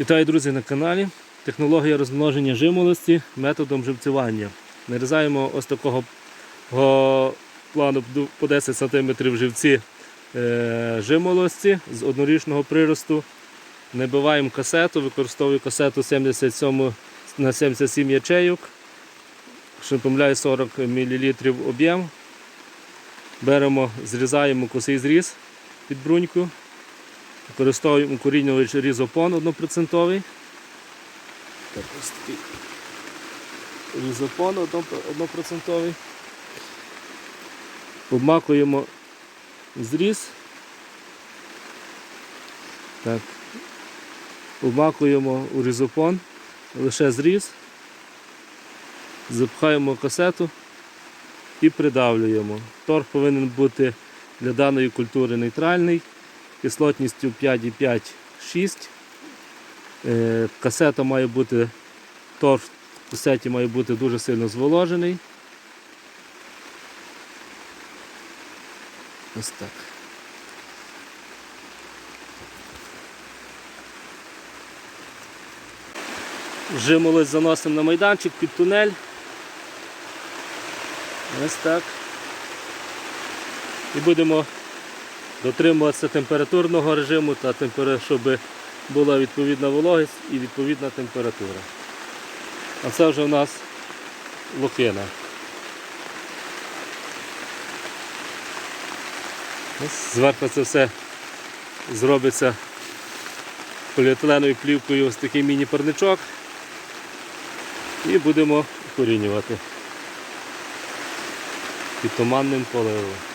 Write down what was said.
Вітаю, друзі, на каналі. Технологія розмноження жимолості методом живцювання. Нарізаємо ось такого плану по 10 см живці е, жимолості з однорічного приросту. Набиваємо касету, використовую касету 77 на 77 ячейок. Що помиляю 40 мл об'єм. Беремо, зрізаємо косий зріз під бруньку. Використовуємо коріннювач різопон 1%. Так, ось такий різопон 1%. Обмакуємо зріз. Так. Обмакуємо у різопон, лише зріз. Запхаємо касету і придавлюємо. Торг повинен бути для даної культури нейтральний кислотністю 5,5-6. Е, Касета має бути, торф в касеті має бути дуже сильно зволожений. Ось так. Жимолось заносимо на майданчик під тунель. Ось так. І будемо дотримуватися температурного режиму, та темпера- щоб була відповідна вологість і відповідна температура. А це вже у нас. Ось Зверху це все зробиться поліетиленою плівкою ось такий міні-парничок. І будемо укорінювати під туманним поливом.